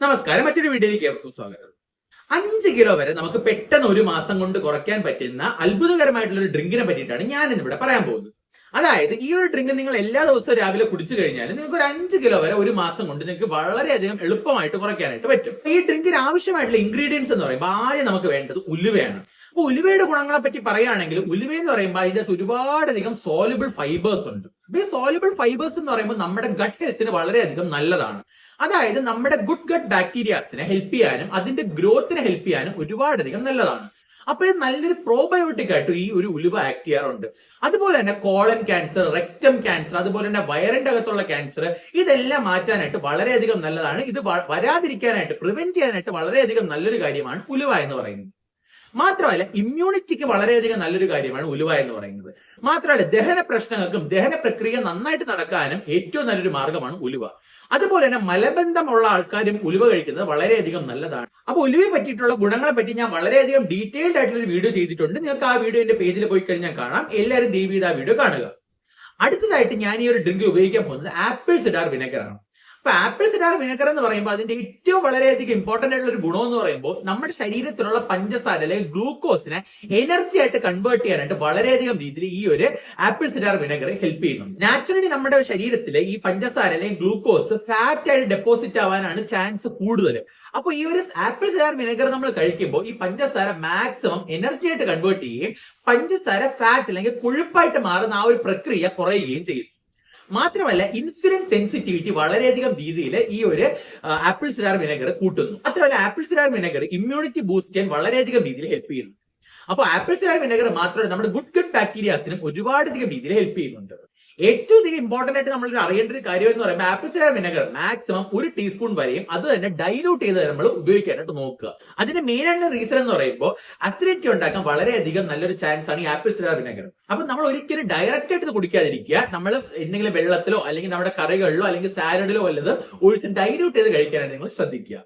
നമസ്കാരം മറ്റൊരു വീഡിയോയിലേക്ക് സ്വാഗതം. അഞ്ച് കിലോ വരെ നമുക്ക് പെട്ടെന്ന് ഒരു മാസം കൊണ്ട് കുറയ്ക്കാൻ പറ്റുന്ന അത്ഭുതകരമായിട്ടുള്ള ഒരു ഡ്രിങ്കിനെ പറ്റിയിട്ടാണ് ഞാൻ ഇന്നിവിടെ പറയാൻ പോകുന്നത്. അതായത് ഈ ഒരു ഡ്രിങ്ക് നിങ്ങൾ എല്ലാ ദിവസവും രാവിലെ കുടിച്ചു കഴിഞ്ഞാൽ നിങ്ങൾക്ക് ഒരു അഞ്ച് കിലോ വരെ ഒരു മാസം കൊണ്ട് നിങ്ങൾക്ക് വളരെയധികം എളുപ്പമായിട്ട് കുറയ്ക്കാനായിട്ട് പറ്റും. ഈ ഡ്രിങ്കിന് ആവശ്യമായിട്ടുള്ള ഇൻഗ്രീഡിയൻസ് എന്ന് പറയുമ്പോൾ ആദ്യം നമുക്ക് വേണ്ടത് ഉലുവയാണ്. അപ്പൊ ഉലുവയുടെ ഗുണങ്ങളെ പറ്റി പറയുകയാണെങ്കിൽ ഉലുവ എന്ന് പറയുമ്പോൾ അതിന്റെ അകത്ത് ഒരുപാടധികം സോലുബിൾ ഫൈബേഴ്സ് ഉണ്ട്. അപ്പൊ ഈ സോലുബിൾ ഫൈബേഴ്സ് എന്ന് പറയുമ്പോൾ നമ്മുടെ ഗട്ട് വളരെയധികം നല്ലതാണ്. അതായത് നമ്മുടെ ഗുഡ് ഗട്ട് ബാക്ടീരിയാസിനെ ഹെൽപ്പ് ചെയ്യാനും അതിന്റെ ഗ്രോത്തിനെ ഹെൽപ്പ് ചെയ്യാനും ഒരുപാടധികം നല്ലതാണ്. അപ്പൊ ഇത് നല്ലൊരു പ്രോബയോട്ടിക് ആയിട്ട് ഈ ഒരു ഉലുവ ആക്ട് ചെയ്യാറുണ്ട്. അതുപോലെ തന്നെ കോളൻ ക്യാൻസർ റെക്റ്റം ക്യാൻസർ അതുപോലെ തന്നെ വയറിന്റെ അകത്തുള്ള ക്യാൻസർ ഇതെല്ലാം മാറ്റാനായിട്ട് വളരെയധികം നല്ലതാണ്. ഇത് വരാതിരിക്കാനായിട്ട് പ്രിവെന്റ് ചെയ്യാനായിട്ട് വളരെയധികം നല്ലൊരു കാര്യമാണ് ഉലുവ എന്ന് പറയുന്നത്. മാത്രമല്ല ഇമ്മ്യൂണിറ്റിക്ക് വളരെയധികം നല്ലൊരു കാര്യമാണ് ഉലുവ എന്ന് പറയുന്നത്. മാത്രമല്ല ദഹന പ്രശ്നങ്ങൾക്കും ദഹന പ്രക്രിയ നന്നായിട്ട് നടക്കാനും ഏറ്റവും നല്ലൊരു മാർഗമാണ് ഉലുവ. അതുപോലെ തന്നെ മലബന്ധമുള്ള ആൾക്കാരും ഉലുവ കഴിക്കുന്നത് വളരെയധികം നല്ലതാണ്. അപ്പൊ ഉലുവയെ പറ്റിയിട്ടുള്ള ഗുണങ്ങളെ പറ്റി ഞാൻ വളരെയധികം ഡീറ്റെയിൽഡ് ആയിട്ടുള്ള ഒരു വീഡിയോ ചെയ്തിട്ടുണ്ട്. നിങ്ങൾക്ക് ആ വീഡിയോ എന്റെ പേജിൽ പോയി കഴിഞ്ഞാൽ കാണാം. എല്ലാവരും ദയവ് വീഡിയോ കാണുക. അടുത്തതായിട്ട് ഞാൻ ഈ ഒരു ഡ്രിങ്ക് ഉപയോഗിക്കാൻ പോകുന്നത് ആപ്പിൾ സിഡാർ വിനെഗർ ആണ് അപ്പൊ ആപ്പിൾ സിഡാർ വിനെഗർ എന്ന് പറയുമ്പോൾ അതിന്റെ ഏറ്റവും വളരെയധികം ഇമ്പോർട്ടന്റ് ആയിട്ടുള്ള ഒരു ഗുണം എന്ന് പറയുമ്പോൾ നമ്മുടെ ശരീരത്തിലുള്ള പഞ്ചസാര അല്ലെങ്കിൽ ഗ്ലൂക്കോസിനെ എനർജി ആയിട്ട് കൺവേർട്ട് ചെയ്യാനായിട്ട് വളരെയധികം രീതിയിൽ ഈ ഒരു ആപ്പിൾ സിഡാർ വിനെഗർ ഹെൽപ്പ് ചെയ്യുന്നുണ്ട്. നാച്ചുറലി നമ്മുടെ ശരീരത്തിലെ ഈ പഞ്ചസാര അല്ലെങ്കിൽ ഗ്ലൂക്കോസ് ഫാറ്റ് ആയിട്ട് ഡെപ്പോസിറ്റ് ആവാനാണ് ചാൻസ് കൂടുതൽ. അപ്പോൾ ഈ ഒരു ആപ്പിൾ സിഡാർ വിനെഗർ നമ്മൾ കഴിക്കുമ്പോൾ ഈ പഞ്ചസാര മാക്സിമം എനർജി ആയിട്ട് കൺവേർട്ട് ചെയ്യുകയും പഞ്ചസാര ഫാറ്റ് അല്ലെങ്കിൽ കൊഴുപ്പായിട്ട് മാറുന്ന ആ ഒരു പ്രക്രിയ കുറയുകയും ചെയ്യും. മാത്രമല്ല ഇൻസുലിൻ സെൻസിറ്റിവിറ്റി വളരെയധികം രീതിയിൽ ഈ ഒരു ആപ്പിൾ സിഡാർ വിനെഗർ കൂട്ടുന്നു. മാത്രമല്ല apple cider vinegar immunity boost ചെയ്യാൻ വളരെയധികം രീതിയിൽ ഹെൽപ്പ് ചെയ്യുന്നു. അപ്പോൾ ആപ്പിൾ സിഡാർ വിനെഗർ മാത്രമല്ല നമ്മുടെ ഗുഡ് ഗുഡ് ബാക്ടീരിയാസിനും ഒരുപാടധികം രീതിയിൽ ഹെൽപ്പ് ചെയ്യുന്നുണ്ട്. ഏറ്റവും അധികം ഇമ്പോർട്ടന്റ് ആയിട്ട് നമ്മൾ അറിയേണ്ട ഒരു കാര്യം എന്ന് പറയുമ്പോൾ ആപ്പിൾ സിഡർ വിനെഗർ മാക്സിമം ഒരു ടീസ്പൂൺ വരെയും അത് തന്നെ ഡൈലൂട്ട് ചെയ്ത് നമ്മൾ ഉപയോഗിക്കാനായിട്ട് നോക്കുക. അതിന്റെ മെയിൻ ആയിട്ടുള്ള റീസൺ എന്ന് പറയുമ്പോൾ അസിഡിറ്റി ഉണ്ടാക്കാൻ വളരെയധികം നല്ലൊരു ചാൻസ് ആണ് ഈ ആപ്പിൾ സിഡർ വിനെഗർ അപ്പൊ നമ്മൾ ഒരിക്കലും ഡയറക്റ്റ് ആയിട്ട് കുടിക്കാതിരിക്കുക. നമ്മൾ എന്തെങ്കിലും വെള്ളത്തിലോ അല്ലെങ്കിൽ നമ്മുടെ കറികളിലോ അല്ലെങ്കിൽ സാലഡിലോ വല്ലത് ഒഴിച്ച് ഡൈലൂട്ട് ചെയ്ത് കഴിക്കാനായിട്ട് നിങ്ങൾ ശ്രദ്ധിക്കുക.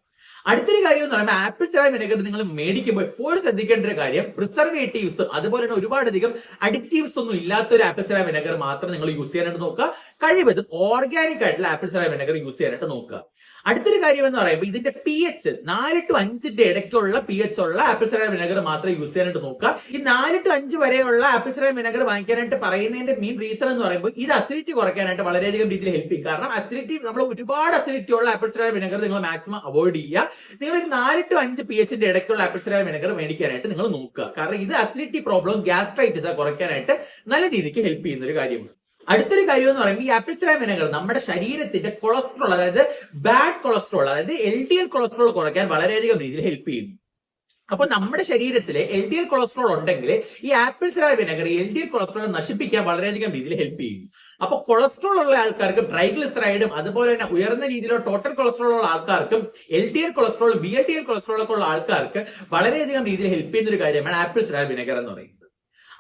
അടുത്തൊരു കാര്യം എന്ന് പറയുമ്പോൾ ആപ്പിൾ സിഡാർ വിനെഗർ നിങ്ങൾ മേടിക്കുമ്പോൾ എപ്പോഴും ശ്രദ്ധിക്കേണ്ട ഒരു കാര്യം പ്രിസർവേറ്റീവ്സ് അതുപോലെ തന്നെ ഒരുപാടധികം അഡിക്റ്റീവ്സ് ഒന്നും ഇല്ലാത്ത ഒരു ആപ്പിൾ സിഡാർ വിനെഗർ മാത്രം നിങ്ങൾ യൂസ് ചെയ്യാനായിട്ട് നോക്കുക. കഴിവതും ഓർഗാനിക് ആയിട്ടുള്ള ആപ്പിൾ സിഡാർ വിനെഗർ യൂസ് ചെയ്യാനായിട്ട് നോക്കുക. അടുത്തൊരു കാര്യം എന്ന് പറയുമ്പോൾ ഇതിന്റെ പി എച്ച് നാല് ടു അഞ്ചിന്റെ ഇടയ്ക്കുള്ള പി എച്ച് ഉള്ള ആപ്പിൾ സിഡാർ വിനെഗർ മാത്രം യൂസ് ചെയ്യാനായിട്ട് നോക്കുക. ഈ നാല് ടു അഞ്ച് വരെയുള്ള ആപ്പിൾ സിഡാർ വിനെഗർ വാങ്ങിക്കാനായിട്ട് പറയുന്നതിന്റെ മെയിൻ റീസൺ എന്ന് പറയുമ്പോൾ ഇത് അസിഡിറ്റി കുറയ്ക്കാനായിട്ട് വളരെയധികം രീതിയിൽ ഹെൽപ്പ് ചെയ്യും. കാരണം അസിഡിറ്റി നമ്മൾ ഒരുപാട് അസിഡിറ്റി ഉള്ള ആപ്പിൾ സിഡാർ വിനെഗർ നിങ്ങൾ മാക്സിമം അവോയ്ഡ് ചെയ്യുക. നിങ്ങൾ ഒരു നാല് ടു അഞ്ച് പി എച്ചിന്റെ ഇടയ്ക്കുള്ള ആപ്പിൾ സിഡാർ വിനെഗർ മേടിക്കാനായിട്ട് നിങ്ങൾ നോക്കുക. കാരണം ഇത് അസിഡിറ്റി പ്രോബ്ലം ഗ്യാസ്ട്രൈറ്റിസ് കുറയ്ക്കാനായിട്ട് നല്ല രീതിക്ക് ഹെൽപ്പ് ചെയ്യുന്ന ഒരു കാര്യമാണ്. അടുത്തൊരു കാര്യം എന്ന് പറയുമ്പോൾ ഈ ആപ്പിൾ സിഡാർ വിനെഗർ നമ്മുടെ ശരീരത്തിന്റെ കൊളസ്ട്രോൾ അതായത് ബാഡ് കൊളസ്ട്രോൾ അതായത് എൽ ഡി എൽ കൊളസ്ട്രോൾ കുറയ്ക്കാൻ വളരെയധികം രീതിയിൽ ഹെൽപ്പ് ചെയ്യും അപ്പൊ നമ്മുടെ ശരീരത്തിൽ എൽ ഡി എൽ കൊളസ്ട്രോൾ ഉണ്ടെങ്കിൽ ഈ apple cider vinegar L D L cholesterol നശിപ്പിക്കാൻ വളരെയധികം രീതിയിൽ ഹെൽപ്പ് ചെയ്യും അപ്പൊ കൊളസ്ട്രോൾ ഉള്ള ആൾക്കാർക്ക് ട്രൈഗ്ലിസറൈഡും അതുപോലെ തന്നെ ഉയർന്ന രീതിയിലോ ടോട്ടൽ കൊളസ്ട്രോൾ ഉള്ള ആൾക്കാർക്കും L D L cholesterol B L D L cholesterol ഒക്കെ ഉള്ള ആൾക്കാർക്ക് വളരെയധികം രീതിയിൽ ഹെൽപ്പ് ചെയ്യുന്ന ഒരു കാര്യമാണ് ആപ്പിൾ സിഡാർ വിനെഗർ എന്ന് പറയുന്നത്.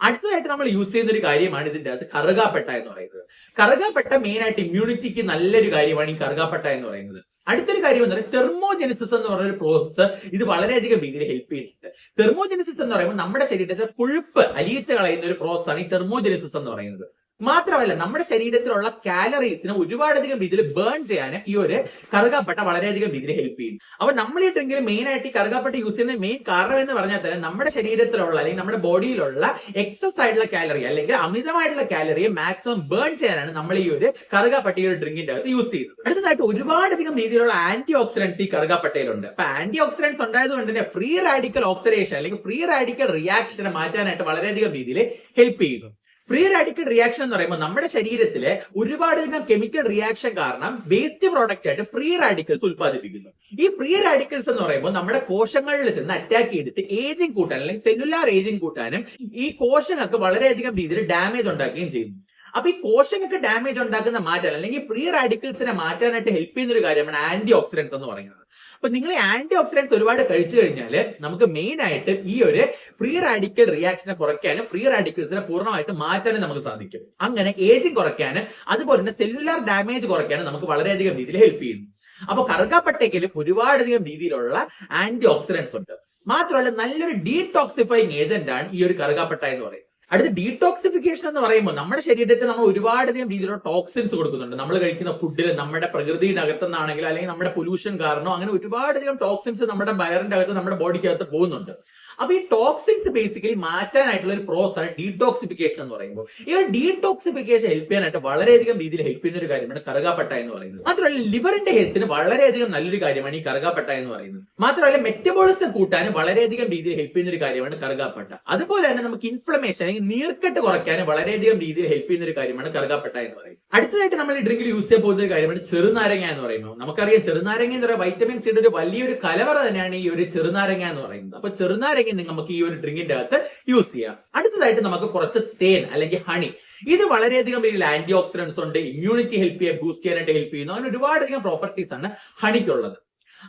അടുത്തതായിട്ട് നമ്മൾ യൂസ് ചെയ്യുന്ന ഒരു കാര്യമാണ് ഇതിന്റെ അകത്ത് കറുകാപ്പെട്ട എന്ന് പറയുന്നത്. കറുകാപ്പെട്ട മെയിൻ ആയിട്ട് ഇമ്മ്യൂണിറ്റിക്ക് നല്ലൊരു കാര്യമാണ് ഈ കറുകാപ്പെട്ട എന്ന് പറയുന്നത്. അടുത്തൊരു കാര്യം എന്ന് പറയുന്നത് തെർമോജെനിസിസ് എന്ന് പറയുന്ന ഒരു പ്രോസസ്സ് ഇത് വളരെയധികം രീതിയിൽ ഹെൽപ്പ് ചെയ്യുന്നുണ്ട്. തെർമോജെനിസിസ് എന്ന് പറയുമ്പോൾ നമ്മുടെ ശരീരത്തിൽ കൊഴുപ്പ് അലിയിച്ച് കളയുന്ന ഒരു പ്രോസസ്സാണ് ഈ തെർമോജെനിസിസ് എന്ന് പറയുന്നത്. മാത്രമല്ല നമ്മുടെ ശരീരത്തിലുള്ള കാലറീസിനെ ഒരുപാടധികം രീതിയിൽ ബേൺ ചെയ്യാൻ ഈ ഒരു കറുകാപ്പട്ട വളരെയധികം രീതിയിൽ ഹെൽപ്പ് ചെയ്യും. അപ്പൊ നമ്മൾ ഈ ഡ്രിങ്കിൽ മെയിൻ ആയിട്ട് ഈ കറുകാപ്പട്ട യൂസ് ചെയ്യുന്ന മെയിൻ കാരണം എന്ന് പറഞ്ഞാൽ തന്നെ നമ്മുടെ ശരീരത്തിലുള്ള അല്ലെങ്കിൽ നമ്മുടെ ബോഡിയിലുള്ള എക്സസ് ആയിട്ടുള്ള കാലറി അല്ലെങ്കിൽ അമിതമായിട്ടുള്ള കാലറിയെ മാക്സിമം ബേൺ ചെയ്യാനാണ് നമ്മൾ ഈ ഒരു കറുകാപ്പട്ട ഈ ഒരു ഡ്രിങ്കിന്റെ അകത്ത് യൂസ് ചെയ്യുന്നത്. അടുത്തതായിട്ട് ഒരുപാടധികം രീതിയിലുള്ള ആന്റി ഓക്സിഡൻസ് ഈ കറുകാപ്പട്ടയിലുണ്ട്. അപ്പൊ ആന്റി ഓക്സിഡൻസ് ഉണ്ടായതുകൊണ്ട് തന്നെ ഫ്രീ റാഡിക്കൽ ഓക്സിഡേഷൻ അല്ലെങ്കിൽ ഫ്രീ റാഡിക്കൽ റിയാക്ഷനെ മാറ്റാനായിട്ട് വളരെയധികം രീതിയിൽ ഹെൽപ്പ് ചെയ്യുന്നു. ഫ്രീ റാഡിക്കൽ റിയാക്ഷൻ എന്ന് പറയുമ്പോൾ നമ്മുടെ ശരീരത്തിലെ ഒരുപാടധികം കെമിക്കൽ റിയാക്ഷൻ കാരണം വേസ്റ്റ് പ്രോഡക്റ്റ് ആയിട്ട് ഫ്രീ റാഡിക്കൽസ് ഉത്പാദിപ്പിക്കുന്നു ഈ ഫ്രീ റാഡിക്കൽസ് എന്ന് പറയുമ്പോൾ നമ്മുടെ കോശങ്ങളിൽ ചെന്ന് അറ്റാക്ക് ചെയ്തിട്ട് ഏജിങ് കൂട്ടാൻ അല്ലെങ്കിൽ സെല്ലുലാർ ഏജിങ് കൂട്ടാനും ഈ കോശങ്ങൾക്ക് വളരെയധികം രീതിയിൽ ഡാമേജ് ഉണ്ടാക്കുകയും ചെയ്യുന്നു. അപ്പൊ ഈ കോശങ്ങൾക്ക് ഡാമേജ് ഉണ്ടാക്കുന്ന മാറ്റാൻ അല്ലെങ്കിൽ ഫ്രീ റാഡിക്കൽസിനെ മാറ്റാനായിട്ട് ഹെൽപ്പ് ചെയ്യുന്ന ഒരു കാര്യമാണ് ആന്റി ഓക്സിഡന്റ് എന്ന് പറയുന്നത്. അപ്പൊ നിങ്ങൾ ആന്റി ഓക്സിഡൻസ് ഒരുപാട് കഴിച്ചു കഴിഞ്ഞാൽ നമുക്ക് മെയിൻ ആയിട്ട് ഈ ഒരു ഫ്രീ റാഡിക്കൽ റിയാക്ഷനെ കുറയ്ക്കാനും ഫ്രീ റാഡിക്കൽസിനെ പൂർണമായിട്ട് മാറ്റാനും നമുക്ക് സാധിക്കും. അങ്ങനെ ഏജിങ് കുറയ്ക്കാനും അതുപോലെ തന്നെ സെല്ലുലാർ ഡാമേജ് കുറയ്ക്കാനും നമുക്ക് വളരെയധികം രീതിയിൽ ഹെൽപ്പ് ചെയ്യുന്നു. അപ്പൊ കറുകാപ്പട്ടയ്ക്കലും ഒരുപാടധികം രീതിയിലുള്ള ആന്റി ഓക്സിഡൻസ് ഉണ്ട്. മാത്രമല്ല നല്ലൊരു ഡീടോക്സിഫൈങ് ഏജന്റ് ആണ് ഈ ഒരു കറുകാപ്പട്ട എന്ന് പറയുന്നത്. അടുത്ത ഡീടോക്സിഫിക്കേഷൻ എന്ന് പറയുമ്പോൾ നമ്മുടെ ശരീരത്തിൽ നമ്മൾ ഒരുപാടധികം രീതിയിലുള്ള ടോക്സിൻസ് കൊടുക്കുന്നുണ്ട്. നമ്മൾ കഴിക്കുന്ന ഫുഡിൽ നമ്മുടെ പ്രകൃതിയുടെ അകത്തുനിന്നാണെങ്കിലും അല്ലെങ്കിൽ നമ്മുടെ പൊല്യൂഷൻ കാരണം അങ്ങനെ ഒരുപാടധികം ടോക്സിൻസ് നമ്മുടെ വയറിന്റെ അകത്ത് നമ്മുടെ ബോഡിക്കകത്ത് പോകുന്നുണ്ട്. അപ്പൊ ഈ ടോക്സിക്സ് ബേസിക്കലി മാറ്റാനായിട്ടുള്ള ഒരു പ്രോസസ് ആണ് ഡീടോക്സിഫിക്കേഷൻ എന്ന് പറയുമ്പോൾ. ഈ ഡീടോക്സിഫിക്കേഷൻ ഹെൽപ്പ് ചെയ്യാനായിട്ട് വളരെയധികം രീതിയിൽ ഹെൽപ്പ് ചെയ്യുന്ന ഒരു കാര്യമാണ് കറുകാപ്പട്ട എന്ന് പറയുന്നത്. മാത്രമല്ല ലിവറിന്റെ ഹെൽത്തിന് വളരെയധികം നല്ലൊരു കാര്യമാണ് ഈ കറുകാപ്പട്ട എന്ന് പറയുന്നത്. മാത്രമല്ല മെറ്റബോളിസം കൂട്ടാൻ വളരെയധികം രീതിയിൽ ഹെൽപ്പ് ചെയ്യുന്ന ഒരു കാര്യമാണ് കറുകാപ്പട്ട. അതുപോലെ തന്നെ നമുക്ക് ഇൻഫ്ലമേഷൻ അല്ലെങ്കിൽ നീർക്കെട്ട് കുറയ്ക്കാൻ വളരെയധികം രീതിയിൽ ഹെൽപ്പ് ചെയ്യുന്ന ഒരു കാര്യമാണ് കറുകാപ്പട്ട എന്ന് പറയുന്നത്. അടുത്തതായിട്ട് നമ്മൾ ഈ ഡ്രിങ്കിൽ യൂസ് ചെയ്യാൻ പോകുന്ന ഒരു കാര്യമാണ് ചെറുനാരങ്ങ എന്ന് പറയുമ്പോൾ നമുക്കറിയാം ചെറുനാരങ്ങ എന്ന് പറയുന്നത് വൈറ്റമിൻ സിയുടെ ഒരു വലിയൊരു കലവറ തന്നെയാണ് ഈ ഒരു ചെറുനാരങ്ങ എന്ന് പറയുന്നത്. അപ്പൊ ചെറുനാരങ്ങ നിങ്ങൾ നമുക്ക് ഈ ഒരു ഡ്രിങ്കിന്റെ അകത്ത് യൂസ് ചെയ്യാം. അടുത്തതായിട്ട് നമുക്ക് കുറച്ച് തേൻ അല്ലെങ്കിൽ ഹണി. ഇത് വളരെയധികം ഇതിൽ ആന്റി ഓക്സിഡൻസ് ഉണ്ട് ഇമ്മ്യൂണിറ്റി ഹെൽപ്പ് ചെയ്യാൻ ബൂസ്റ്റ് ചെയ്യാനായിട്ട് ഹെൽപ്പ് ചെയ്യുന്നു. അങ്ങനെ ഒരുപാടധികം പ്രോപ്പർട്ടീസ് ആണ് ഹണിക്കുള്ളത്.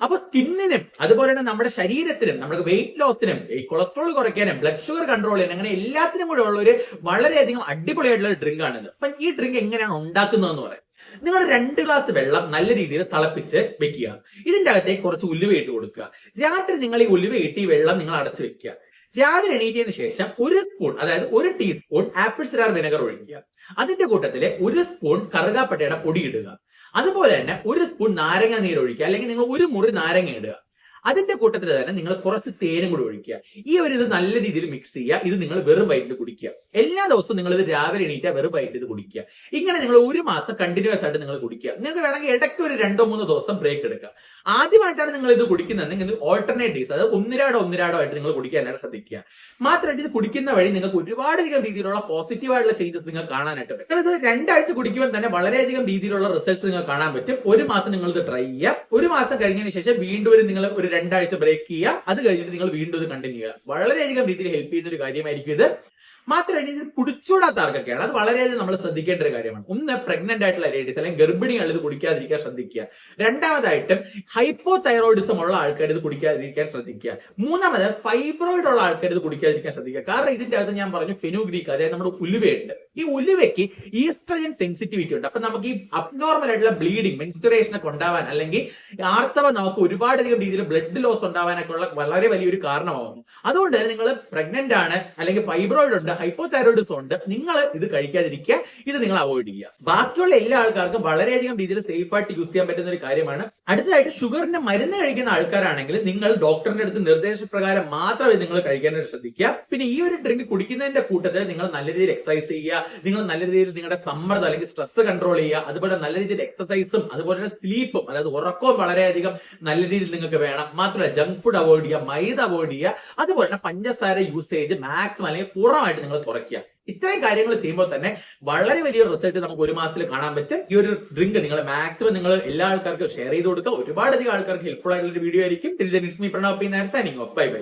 അപ്പൊ സ്കിന്നിനും അതുപോലെ തന്നെ നമ്മുടെ ശരീരത്തിനും നമ്മുടെ വെയിറ്റ് ലോസിനും ഈ കൊളസ്ട്രോൾ കുറയ്ക്കാനും ബ്ലഡ് ഷുഗർ കൺട്രോൾ ചെയ്യാനും അങ്ങനെ എല്ലാത്തിനും കൂടെ ഉള്ള ഒരു വളരെയധികം അടിപൊളിയായിട്ടുള്ള ഒരു ഡ്രിങ്ക് ആണിത്. അപ്പൊ ഈ ഡ്രിങ്ക് എങ്ങനെയാണ് ഉണ്ടാക്കുന്നതെന്ന് പറയാം. നിങ്ങൾ രണ്ട് ഗ്ലാസ് വെള്ളം നല്ല രീതിയിൽ തിളപ്പിച്ച് വെക്കുക. ഇതിന്റെ അകത്തേക്ക് കുറച്ച് ഉലുവ ഇട്ട് കൊടുക്കുക. രാത്രി നിങ്ങൾ ഈ ഉലുവ ഇട്ട് ഈ വെള്ളം നിങ്ങൾ അടച്ചു വെക്കുക. രാവിലെ എണീറ്റതിന് ശേഷം ഒരു സ്പൂൺ അതായത് ഒരു ടീസ്പൂൺ ആപ്പിൾ സിറാർ വിനെഗർ ഒഴിക്കുക. അതിന്റെ കൂട്ടത്തിൽ ഒരു സ്പൂൺ കറുകാപ്പട്ടയുടെ പൊടി ഇടുക. അതുപോലെ തന്നെ ഒരു സ്പൂൺ നാരങ്ങ നീര് ഒഴിക്കുക. അല്ലെങ്കിൽ നിങ്ങൾ ഒരു മുറി നാരങ്ങ ഇടുക. അതിന്റെ കൂട്ടത്തിൽ തന്നെ നിങ്ങൾ കുറച്ച് തേനും കൂടി ഒഴിക്കുക. ഈ ഒരു ഇത് നല്ല രീതിയിൽ മിക്സ് ചെയ്യുക. ഇത് നിങ്ങൾ വെറും വയറ്റിൽ കുടിക്കുക. എല്ലാ ദിവസവും നിങ്ങൾ ഇത് രാവിലെ എണീറ്റാ വെറും വയറ്റിൽ ഇത് കുടിക്കുക. ഇങ്ങനെ നിങ്ങൾ ഒരു മാസം കണ്ടിന്യൂസ് ആയിട്ട് നിങ്ങൾ കുടിക്കുക. നിങ്ങൾക്ക് വേണമെങ്കിൽ ഇടയ്ക്ക് ഒരു രണ്ടോ മൂന്നോ ദിവസം ബ്രേക്ക് എടുക്കുക ആദ്യമായിട്ടാണ് നിങ്ങൾ ഇത് കുടിക്കുന്നതെങ്കിൽ ഓൾട്ടർനേറ്റ് ഡേയ്സ് അതായത് ഒന്നിരാടോ ഒന്നിരാടോ ആയിട്ട് നിങ്ങൾ കുടിക്കാനായിട്ട് ശ്രദ്ധിക്കുക. മാത്രമായിട്ട് ഇത് കുടിക്കുന്ന വഴി നിങ്ങൾക്ക് ഒരുപാടധികം രീതിയിലുള്ള പോസിറ്റീവ് ആയിട്ടുള്ള ചേഞ്ചസ് നിങ്ങൾ കാണാനായിട്ട് പറ്റും. ഇത് രണ്ടാഴ്ച കുടിക്കുമ്പോൾ തന്നെ വളരെയധികം രീതിയിലുള്ള റിസൾട്ട്സ് നിങ്ങൾ കാണാൻ പറ്റും. ഒരു മാസം നിങ്ങൾ ഇത് ട്രൈ ചെയ്യുക. ഒരു മാസം കഴിഞ്ഞതിന് ശേഷം വീണ്ടും ഒരു നിങ്ങൾ ഒരു രണ്ടാഴ്ച ബ്രേക്ക് ചെയ്യുക. അത് കഴിഞ്ഞിട്ട് നിങ്ങൾ വീണ്ടും ഇത് കണ്ടിന്യൂ ചെയ്യുക. വളരെയധികം രീതിയിൽ ഹെൽപ്പ് ചെയ്യുന്ന ഒരു കാര്യമായിരിക്കും ഇത്. മാത്രമല്ല ഇത് കുടിച്ചൂടാത്ത ആർക്കൊക്കെയാണ് അത് വളരെയധികം നമ്മൾ ശ്രദ്ധിക്കേണ്ട ഒരു കാര്യമാണ്. ഒന്ന് പ്രഗ്നന്റ് ആയിട്ടുള്ള ലേഡീസ് അല്ലെങ്കിൽ ഗർഭിണികൾ ഇത് കുടിക്കാതിരിക്കാൻ ശ്രദ്ധിക്കുക. രണ്ടാമതായിട്ട് ഹൈപ്പോ തൈറോയിഡിസം ഉള്ള ആൾക്കാർ ഇത് കുടിക്കാതിരിക്കാൻ ശ്രദ്ധിക്കുക. മൂന്നാമത് ഫൈബ്രോയിഡ് ഉള്ള ആൾക്കാർ ഇത് കുടിക്കാതിരിക്കാൻ ശ്രദ്ധിക്കുക. കാരണം ഇതിന്റെ അകത്ത് ഞാൻ പറഞ്ഞു ഫെനുഗ്രീക്ക് അതായത് നമ്മുടെ ഉലുവയുണ്ട്. ഈ ഉലുവയ്ക്ക് ഈസ്ട്രജൻ സെൻസിറ്റിവിറ്റി ഉണ്ട്. അപ്പൊ നമുക്ക് ഈ അബ്നോർമൽ ആയിട്ടുള്ള ബ്ലീഡിങ് മെൻസ്റ്റുറേഷൻ ഒക്കെ ഉണ്ടാവാൻ അല്ലെങ്കിൽ ആർത്തവം നമുക്ക് ഒരുപാടധികം രീതിയിൽ ബ്ലഡ് ലോസ് ഉണ്ടാവാനൊക്കെ ഉള്ള വളരെ വലിയൊരു കാരണമാകുന്നു അതുകൊണ്ട് നിങ്ങൾ പ്രഗ്നന്റ് ആണ് അല്ലെങ്കിൽ ഫൈബ്രോയിഡ് ഉണ്ട് ഹൈപ്പോതൈറോയിഡിസം ഉണ്ട് നിങ്ങൾ ഇത് കഴിക്കാതിരിക്കുക. ഇത് നിങ്ങൾ അവോയ്ഡ് ചെയ്യുക. ബാക്കിയുള്ള എല്ലാ ആൾക്കാർക്കും വളരെയധികം രീതിയിൽ സേഫ് ആയിട്ട് യൂസ് ചെയ്യാൻ പറ്റുന്ന ഒരു കാര്യമാണ്. അടുത്തതായിട്ട് ഷുഗറിന്റെ മരുന്ന് കഴിക്കുന്ന ആൾക്കാരാണെങ്കിൽ നിങ്ങൾ ഡോക്ടറിന്റെ അടുത്ത് നിർദ്ദേശപ്രകാരം മാത്രമേ നിങ്ങൾ കഴിക്കാനായിട്ട് ശ്രദ്ധിക്കുക. പിന്നെ ഈ ഒരു ഡ്രിങ്ക് കുടിക്കുന്നതിന്റെ കൂട്ടത്തിൽ നിങ്ങൾ നല്ല രീതിയിൽ എക്സസൈസ് ചെയ്യുക. നിങ്ങൾ നല്ല രീതിയിൽ നിങ്ങളുടെ സമ്മർദ്ദം അല്ലെങ്കിൽ സ്ട്രെസ് കൺട്രോൾ ചെയ്യുക. അതുപോലെ നല്ല രീതിയിൽ എക്സസൈസും അതുപോലെ തന്നെ സ്ലീപ്പും അതായത് ഉറക്കവും വളരെയധികം നല്ല രീതിയിൽ നിങ്ങൾക്ക് വേണം. മാത്രമല്ല ജങ്ക് ഫുഡ് അവോയ്ഡ് ചെയ്യുക മൈദ അവോയ്ഡ് ചെയ്യുക. അതുപോലെ തന്നെ പഞ്ചസാര യൂസേജ് മാക്സിമം അല്ലെങ്കിൽ പൂർണമായിട്ട് നിങ്ങൾ കുറയ്ക്കുക ഇത്രയും കാര്യങ്ങൾ ചെയ്യുമ്പോൾ തന്നെ വളരെ വലിയ റിസൾട്ട് നമുക്ക് ഒരു മാസത്തിൽ കാണാൻ പറ്റും. ഈ ഒരു ഡ്രിങ്ക് നിങ്ങൾ മാക്സിമം നിങ്ങൾ എല്ലാ ആൾക്കാർക്കും ഷെയർ ചെയ്ത് കൊടുക്കുക. ഒരുപാടധികം ആൾക്കാർക്ക് ഹെൽപ്ഫുൾ ആയിട്ടുള്ള ഒരു വീഡിയോ ആയിരിക്കും. Pranav P signing bye bye